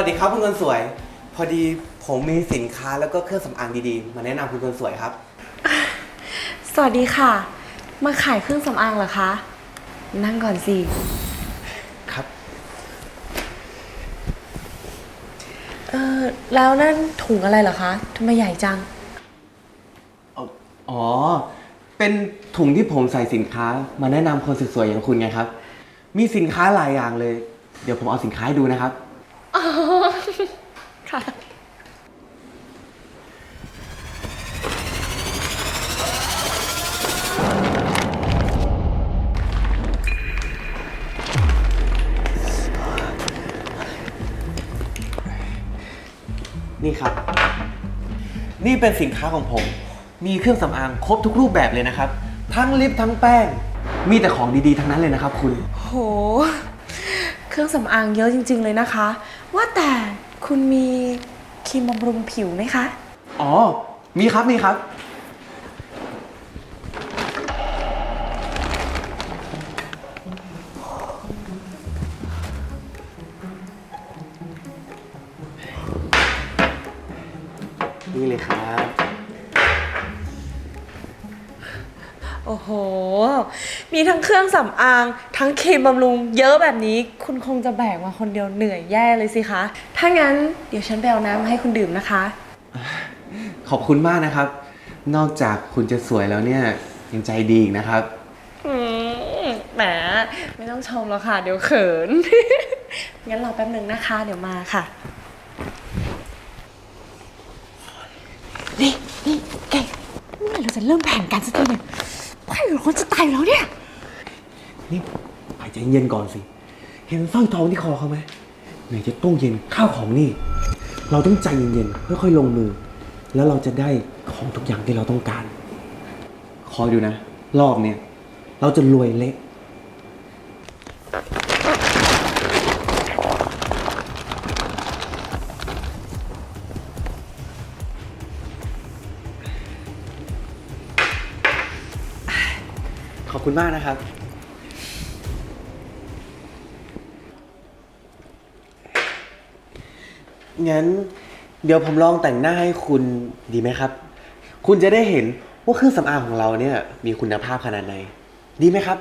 สวัสดีครับคุณคนสวย พอดีผมมีสินค้าแล้วก็เครื่องสำอางดีๆ มาแนะนำคุณคนสวยครับ สวัสดีค่ะ มาขายเครื่องสำอางเหรอคะ นั่งก่อนสิ ครับ เออแล้วนั่นถุงอะไรเหรอคะทำไมใหญ่จัง อ๋อ เป็นถุงที่ผมใส่สินค้า มาแนะนำคนสวยๆอย่างคุณไงครับ มีสินค้าหลายอย่างเลย เดี๋ยวผมเอาสินค้าให้ดูนะครับ นี่ครับ นี่เป็นสินค้าของผม มีเครื่องสำอางครบทุกรูปแบบเลยนะครับ ทั้งลิปทั้งแป้ง มีแต่ของดีๆ ทั้งนั้นเลยนะครับ คุณ โห เครื่องสำอางเยอะจริง ๆ เลยนะคะ ว่าแต่คุณมีครีมบำรุงผิวไหมคะ อ๋อ มีครับ มีครับ โอ้โห มีทั้งเครื่องสำอาง ทั้งครีมบำรุง เยอะแบบนี้ คุณคงจะแบกมาคนเดียวเหนื่อยแย่เลยสิคะ ถ้างั้นเดี๋ยวฉันไปเอาน้ำมาให้คุณดื่มนะคะ ขอบคุณมากนะครับ นอกจากคุณจะสวยแล้วเนี่ยยังใจดีอีกนะครับ อืมแหม ไม่ต้องชมแล้วค่ะ เดี๋ยวเขิน งั้นรอแป๊บหนึ่งนะคะ เดี๋ยวมาค่ะ นี่นี่เก่งเมื่อไหร่เราจะเริ่มแผนการสักทีเนี่ย ไพ่คนจะตายอยู่แล้วเนี่ย นี่หายใจเย็นก่อนสิ เห็นสร้อยทองที่คอเขาไหมไหนจะตู้เย็นข้าวของนี่ เราต้องใจเย็นๆค่อยๆลงมือ แล้วเราจะได้ของทุกอย่างที่เราต้องการ คอยดูนะ รอบเนี้ยเราจะรวยเละ คุณมากนะครับ งั้นเดี๋ยวผมลองแต่งหน้าให้คุณดีไหมครับ คุณจะได้เห็นว่าเครื่องสำอางของเราเนี่ย มีคุณภาพขนาดไหน ดีไหมครับ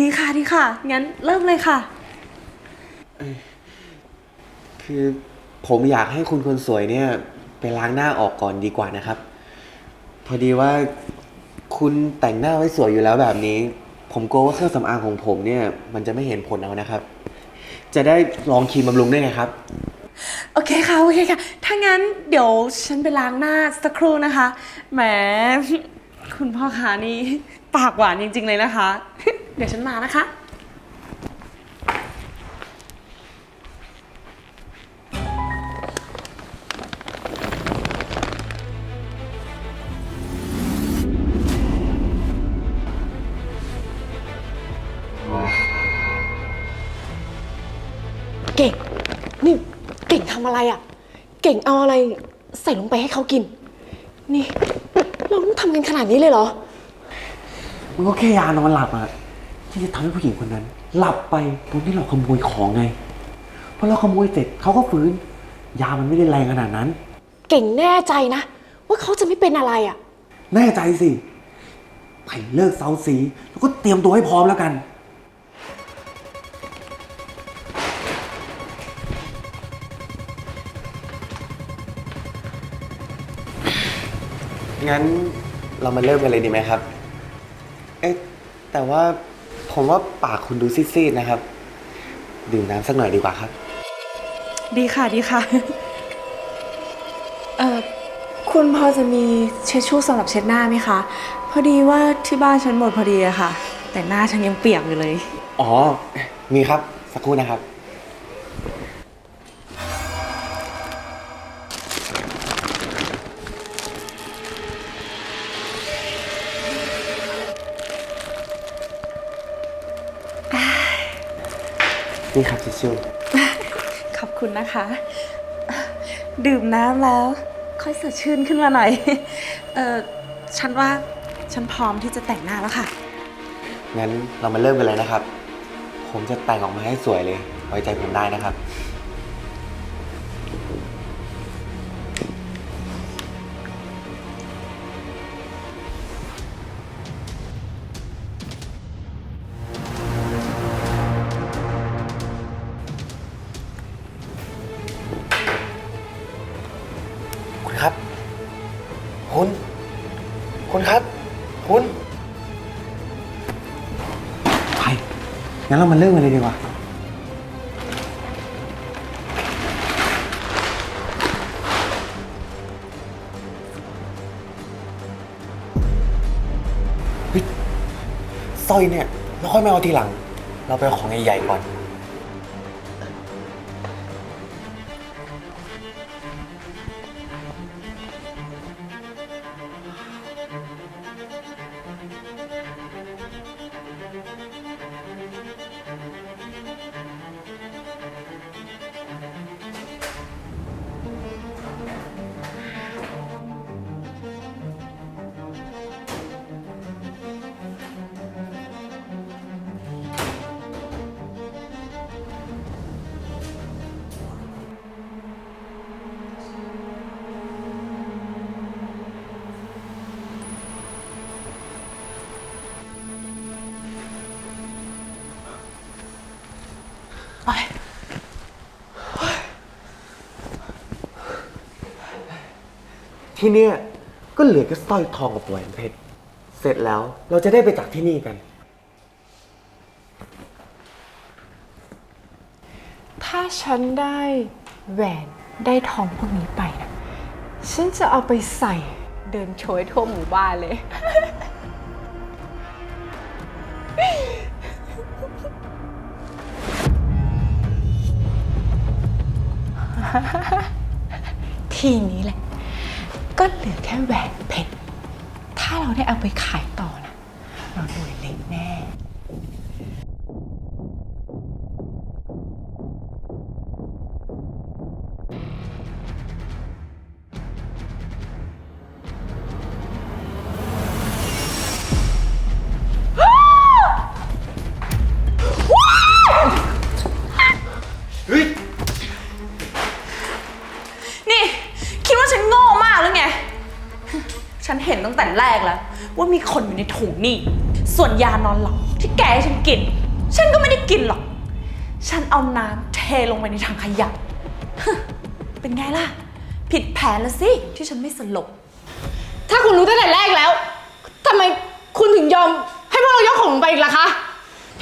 ดีค่ะดีค่ะ งั้นเริ่มเลยค่ะ คือผมอยากให้คุณคนสวยเนี่ย ไปล้างหน้าออกก่อนดีกว่านะครับ พอดีว่า คุณแต่งหน้าไว้สวยอยู่แล้วแบบนี้ ผมกลัวว่าเครื่องสำอางของผมเนี่ย มันจะไม่เห็นผลเอานะครับ จะได้ลองครีมบำรุงด้วยไงครับ โอเคค่ะ โอเคค่ะ ถ้างั้นเดี๋ยวฉันไปล้างหน้าสักครู่นะคะ แหม คุณพ่อขานี่ปากหวานจริง ๆ เลยนะคะ เดี๋ยวฉันมานะคะ เก่ง นี่เก่งทำอะไรอะ่ะ เก่งเอาอะไรใส่ลงไปให้เขากิน นี่ เราต้องทำกันขนาดนี้เลยเหรอ มันก็แค่ยานอนหลับอะที่จะทำให้ผู้หญิงคนนั้น หลับไปตอนที่เราขโมยของไงพอเราขโมยเสร็จเขาก็ฟื้น ยามันไม่ได้แรงขนาดนั้น เก่งแน่ใจนะ ว่าเขาจะไม่เป็นอะไรอะ่ะ แน่ใจสิไปเลิกเซาซีแล้วก็เตรียมตัวให้พร้อมแล้วกัน งั้นเรามาเริ่มกันเลยดีไหมครับ เอ๊ะ แต่ว่าผมว่าปากคุณดูซีดๆนะครับ ดื่มน้ำสักหน่อยดีกว่าครับ ดีค่ะดีค่ะ เอ่อ คุณพอจะมีเช็ดชู่สำหรับเช็ดหน้าไหมคะ พอดีว่าที่บ้านฉันหมดพอดีอะค่ะ แต่หน้าฉันยังเปียกอยู่เลย อ๋อ มีครับ สักครู่นะครับ นี่ครับทิชชู่ขอบคุณนะคะ ดื่มน้ำแล้ว ค่อยสดชื่นขึ้นมาหน่อย เออฉันว่าฉันพร้อมที่จะแต่งหน้าแล้วค่ะ งั้นเรามาเริ่มกันเลยนะครับ ผมจะแต่งออกมาให้สวยเลย ไว้ใจผมได้นะครับ คุณ คุณครับ คุณ ไป งั้นเรามาเริ่มกันเลยดีกว่าฮ้ยสร้อยเนี่ย เราค่อยมาเอาทีหลัง เราไปเอาของใหญ่ๆก่อน ที่เนี่ยก็เหลือแค่สร้อยทองกับแหวนเพชร เสร็จแล้วเราจะได้ไปจากที่นี่กัน ถ้าฉันได้แหวนได้ทองพวกนี้ไปนะฉันจะเอาไปใส่เดินโชยทั่วหมู่บ้านเลย ทีนี้แหละ ก็เหลือแค่แหวนเพชร ถ้าเราได้เอาไปขายต่อนะ มีคนอยู่ในถุงนี่ ส่วนยานอนหลับที่แกให้ฉันกิน ฉันก็ไม่ได้กินหรอก ฉันเอาน้ำเทลงไปในถังขยะเป็นไงล่ะ ผิดแผนแล้วสิ ที่ฉันไม่สลบ ถ้าคุณรู้ตั้งแต่แรกแล้วทำไมคุณถึงยอมให้พวกเรายกของลงไปอีกล่ะคะ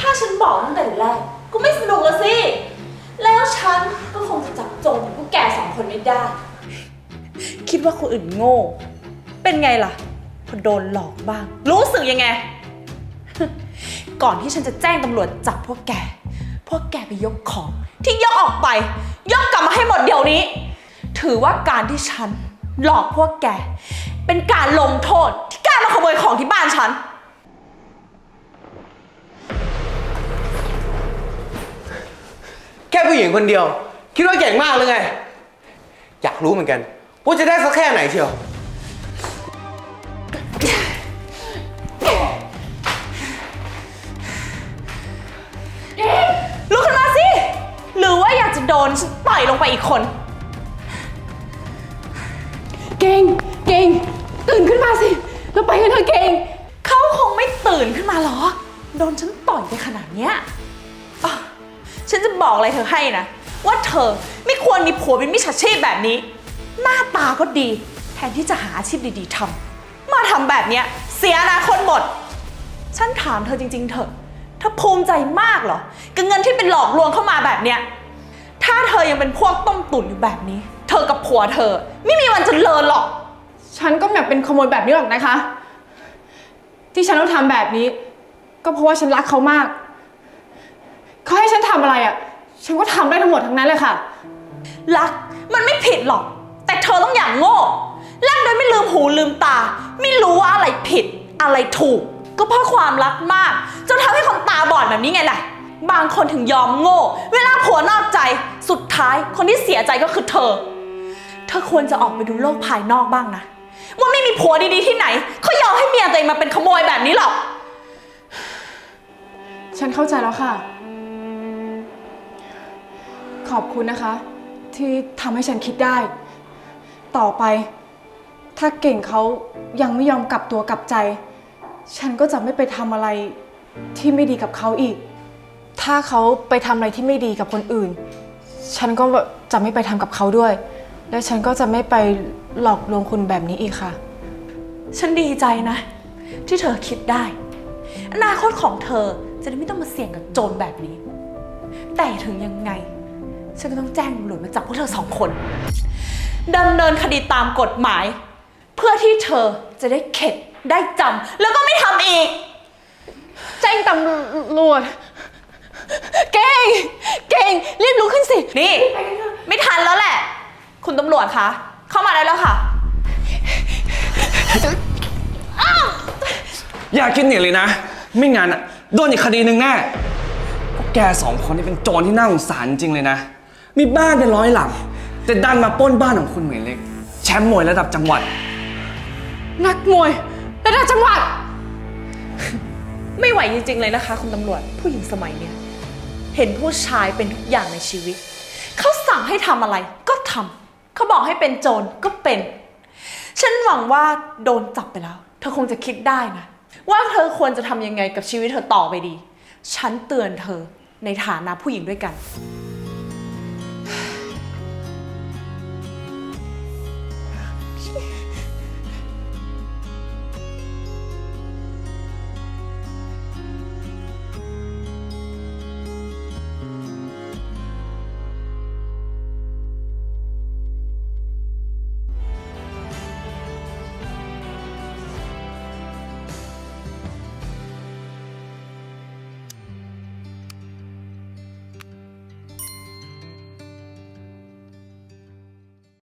ถ้าฉันบอกตั้งแต่แรกก็ไม่สนุกแล้วสิ แล้วฉันก็คงจะจับโจรพวกแกสองคนไม่ได้ คิดว่าคนอื่นโง่ เป็นไงล่ะ พอโดนหลอกบ้าง รู้สึกยังไง ก่อนที่ฉันจะแจ้งตำรวจจับพวกแก พวกแกไปยกของ ที่ยกออกไป ยกกลับมาให้หมดเดี๋ยวนี้ ถือว่าการที่ฉันหลอกพวกแก เป็นการลงโทษที่กล้ามาขโมยของที่บ้านฉัน แค่ผู้หญิงคนเดียว คิดว่าเก่งมากเลยไง อยากรู้เหมือนกัน ว่าจะได้สักแค่ไหนเชียว นฉันต่อยลงไปอีกคน เก่ง เก่ง ตื่นขึ้นมาสิ เราไปกันเถอะเก่ง เขาคงไม่ตื่นขึ้นมาหรอ โดนฉันต่อยไปขนาดเนี้ยอะฉันจะบอกอะไรเธอให้นะ ว่าเธอไม่ควรมีผัวเป็นมิจฉาชีพแบบนี้ หน้าตาก็ดี แทนที่จะหาอาชีพดีๆทำมาทำแบบเนี้ยเสียอนาคตหมด ฉันถามเธอจริง ๆ เถอะเธอภูมิใจมากเหรอกับเงินที่เป็นหลอกลวงเข้ามาแบบเนี้ย ถ้าเธอยังเป็นพวกต้มตุ๋นอยู่แบบนี้ เธอกับผัวเธอ ไม่มีวันเจริญหรอก ฉันก็ไม่อยากเป็นขโมยแบบนี้หรอกนะคะ ที่ฉันต้องทำแบบนี้ ก็เพราะว่าฉันรักเขามาก เขาให้ฉันทำอะไรอะ่ะ ฉันก็ทำได้ทั้งหมดทั้งนั้นเลยค่ะ รักมันไม่ผิดหรอก แต่เธอต้องอย่างโง่รักโดยไม่ลืมหูลืมตา ไม่รู้ว่าอะไรผิดอะไรถูก ก็เพราะความรักมากจนทำให้คนตาบอดแบบนี้ไงล่ะ บางคนถึงยอมโง่ เวลาผัวนอกใจ สุดท้ายคนที่เสียใจก็คือเธอ เธอควรจะออกไปดูโลกภายนอกบ้างนะ ว่าไม่มีผัวดีๆที่ไหนเขายอมให้เมียตัวเองมาเป็นขโมยแบบนี้หรอก ฉันเข้าใจแล้วค่ะ ขอบคุณนะคะ ที่ทำให้ฉันคิดได้ ต่อไป ถ้าเก่งเขายังไม่ยอมกลับตัวกลับใจ ฉันก็จะไม่ไปทำอะไรที่ไม่ดีกับเขาอีก ถ้าเขาไปทำอะไรที่ไม่ดีกับคนอื่น ฉันก็จะไม่ไปทำกับเขาด้วย และฉันก็จะไม่ไปหลอกลวงคุณแบบนี้อีกค่ะ ฉันดีใจนะ ที่เธอคิดได้ อนาคตของเธอจะได้ไม่ต้องมาเสี่ยงกับโจรแบบนี้ แต่ถึงยังไง ฉันก็ต้องแจ้งตำรวจมาจับพวกเธอสองคนดำเนินคดีตามกฎหมาย เพื่อที่เธอจะได้เข็ดได้จำแล้วก็ไม่ทำอีก แจ้งตำรวจ เก่ง เก่ง รีบลุกขึ้นสิ นี่ ไม่ทันแล้วแหละ คุณตำรวจคะ เข้ามาได้แล้วค่ะ อย่าคิดหนีเลยนะ ไม่งั้นอะโดนอีกคดีหนึ่งแน่พวกแกสองคนนี่เป็นโจรที่น่าสงสารจริงเลยนะ มีบ้านเป็นร้อยหลังแต่ดันมาปล้นบ้านของคุณเหมยเล็ก แชมป์มวยระดับจังหวัด นักมวยระดับจังหวัด ไม่ไหวจริงๆเลยนะคะ คุณตำรวจผู้หญิงสมัยเนี้ย เห็นผู้ชายเป็นทุกอย่างในชีวิต เขาสั่งให้ทำอะไรก็ทำเขาบอกให้เป็นโจรก็เป็น ฉันหวังว่าโดนจับไปแล้ว เธอคงจะคิดได้นะ ว่าเธอควรจะทำยังไงกับชีวิตเธอต่อไปดี ฉันเตือนเธอในฐานะผู้หญิงด้วยกัน